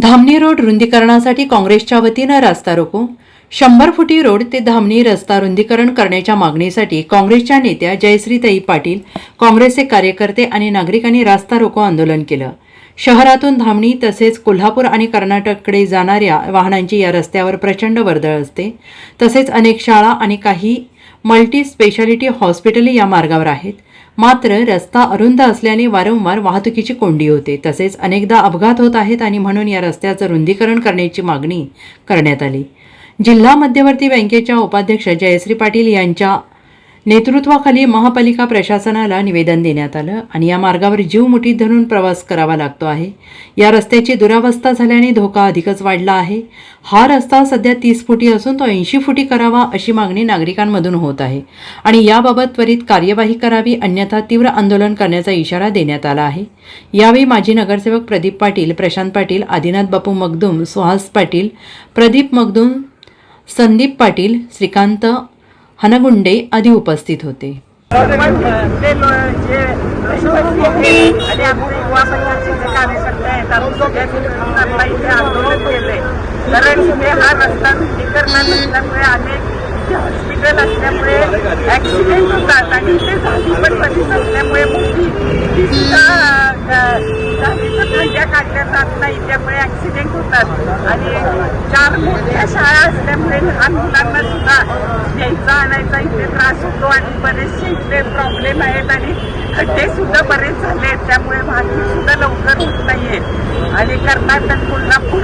Dhamani road रुंदीकरणासाठी काँग्रेसच्या वतीनं रास्ता रोको. शंभर फुटी रोड ते धामणी रस्ता रुंदीकरण करण्याच्या मागणीसाठी काँग्रेसच्या नेत्या जयश्रीताई पाटील काँग्रेसचे कार्यकर्ते आणि नागरिकांनी रास्ता रोको आंदोलन केलं. शहरातून धामणी तसेच कोल्हापूर आणि कर्नाटककडे जाणाऱ्या वाहनांची या रस्त्यावर प्रचंड वर्दळ असते. तसेच अनेक शाळा आणि काही मल्टी स्पेशालिटी हॉस्पिटले या मार्गावर आहेत. मात्र रस्ता अरुंद असल्याने वारंवार वाहतुकीची कोंडी होते. तसेच अनेकदा अपघात होत आहेत आणि म्हणून या रस्त्याचं रुंदीकरण करण्याची मागणी करण्यात आली. जिल्हा मध्यवर्ती बँकेच्या उपाध्यक्ष जयश्री पाटील यांच्या नेतृत्वाखाली महापालिका प्रशासनाला निवेदन देण्यात आलं आणि या मार्गावर जीव मुठीत धरून प्रवास करावा लागतो आहे. या रस्त्याची दुरावस्था झाल्याने धोका अधिकच वाढला आहे. हा रस्ता सध्या तीस फुटी असून तो ऐंशी फुटी करावा अशी मागणी नागरिकांमधून होत आहे आणि याबाबत त्वरित कार्यवाही करावी अन्यथा तीव्र आंदोलन करण्याचा इशारा देण्यात आला आहे. यावेळी माजी नगरसेवक प्रदीप पाटील प्रशांत पाटील आदिनाथ बापू मगदूम सुहास पाटील प्रदीप मगदूम संदीप पाटील श्रीकांत हनगुंडे आदी उपस्थित होते. आणि युवा जे इथे आंदोलन कारण इथे हा रस्ता रुंदीकरणा नसल्यामुळे अनेक हॉस्पिटल असल्यामुळे होतात आणि इथे झाली पण कधी नसल्यामुळे ती सुद्धा झालीचं काढल्या जात नाही त्यामुळे ॲक्सिडेंट होतात आणि चार मोठ्या शाळा असल्यामुळे लहान मुलांना सुद्धा यायचा आणायचा इथे त्रास होतो आणि बरेचसे इथे प्रॉब्लेम आहेत आणि खड्डे सुद्धा बरेच झाले आहेत. त्यामुळे वाहतूक सुद्धा लवकर होत नाहीये. आणि कर्नाटक कोल्हापूर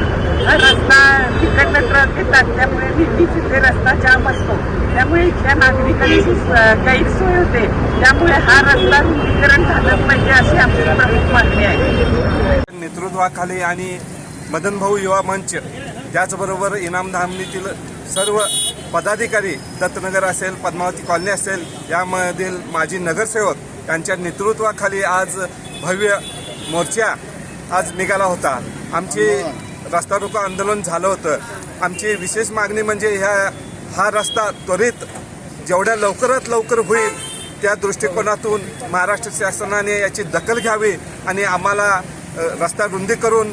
रस्ता तिकडनं ट्रक येतात. त्यामुळे नेहमी तिथे रस्ता जाम असतो. त्यामुळे इथल्या नागरिकांची गैरसोय होते. त्यामुळे हा रस्ता रुंदीकरण झालं पाहिजे अशी आमची प्रमुख मागणी आहे. नेतृत्वाखाली आणि मदन भाऊ युवा मंच त्याचबरोबर इनामधामनीतील सर्व पदाधिकारी दत्तनगर असेल पद्मावती कॉलनी असेल यामधील माजी नगरसेवक यांच्या नेतृत्वाखाली आज भव्य मोर्चा आज निघाला होता. आमची रस्ता रोको आंदोलन झालं होतं. आमची विशेष मागणी म्हणजे ह्या हा रस्ता त्वरित जेवढ्या लवकरात लवकर होईल त्या दृष्टिकोनातून महाराष्ट्र शासनाने याची दखल घ्यावी आणि आम्हाला रस्ता रुंदी करून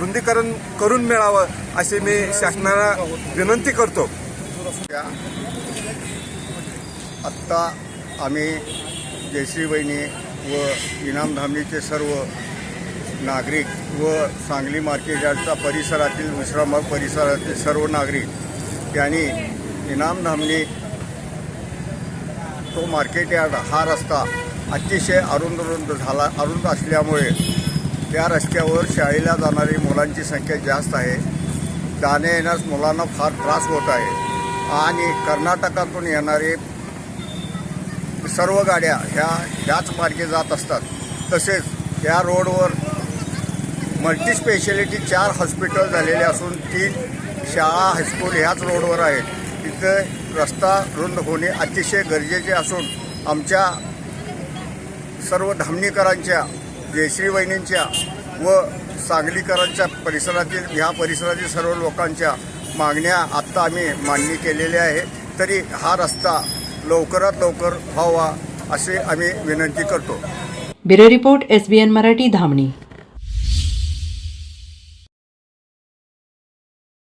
रुंदीकरण करून मिळावं अशी मी शासनाला विनंती करतो. आत्ता आम्ही जयश्री वहिनी व इनामधामणीचे सर्व नागरिक व सांगली मार्केट यार्डचा परिसरातील विश्रामबाग परिसरातील सर्व नागरिक यांनी इनामधामणी तो मार्केट यार्ड हा रस्ता अतिशय अरुंद रुंद झाला अरुंद असल्यामुळे त्या रस्त्यावर शाळेला जाणारी मुलांची संख्या जास्त आहे. जाण्या येण्यास मुलांना फार त्रास होत आहे. आणि कर्नाटकातून येणारे सर्व गाड्या ह्या ह्याच मार्गे जात असतात. तसेच या रोडवर मल्टी स्पेशालिटी चार हॉस्पिटल झालेले असून तीन शाळा हायस्कूल ह्याच रोडवर आहेत. तिथं रस्ता रुंद होणे अतिशय गरजेचे असून आमच्या सर्व धामणीकरांच्या जयश्री वहिनींच्या व सांगलीकरांच्या परिसरातील ह्या परिसरातील सर्व लोकांच्या मागण्या आत्ता आम्ही मान्य केलेल्या आहे तरी हा रस्ता लवकरात लवकर व्हावा असे आम्ही विनंती करतो. Bureau report S B N Marathi Dhamani.